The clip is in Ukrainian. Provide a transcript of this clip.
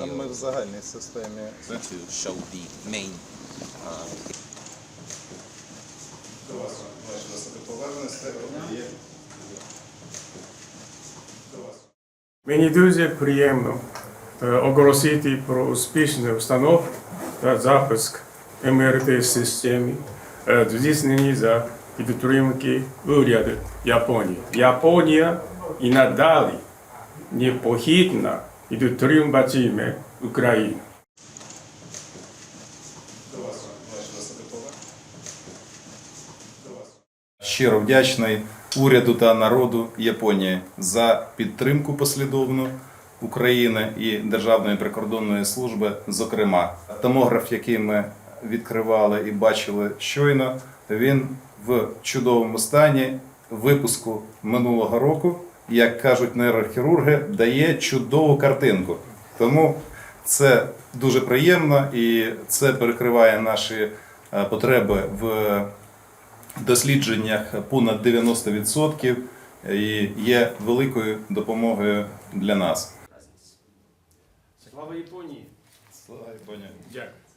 Саме в загальній системі. show the main До вас високоповажність є. Мені дуже приємно е, оголосити про успішну установку та запуск МРТ системи, е, здійснені за підтримки уряду Японії. Японія і надалі непохитна підтримуватиме Україну. Щиро вдячний уряду та народу Японії за підтримку послідовну України і Державної прикордонної служби. Зокрема, томограф, який ми відкривали і бачили щойно, він в чудовому стані випуску минулого року. Як кажуть нейрохірурги, дає чудову картинку. Тому це дуже приємно і це перекриває наші е, потреби в дослідженнях понад 90% і є великою допомогою для нас. Слава Японії! Слава Японії! Дякую.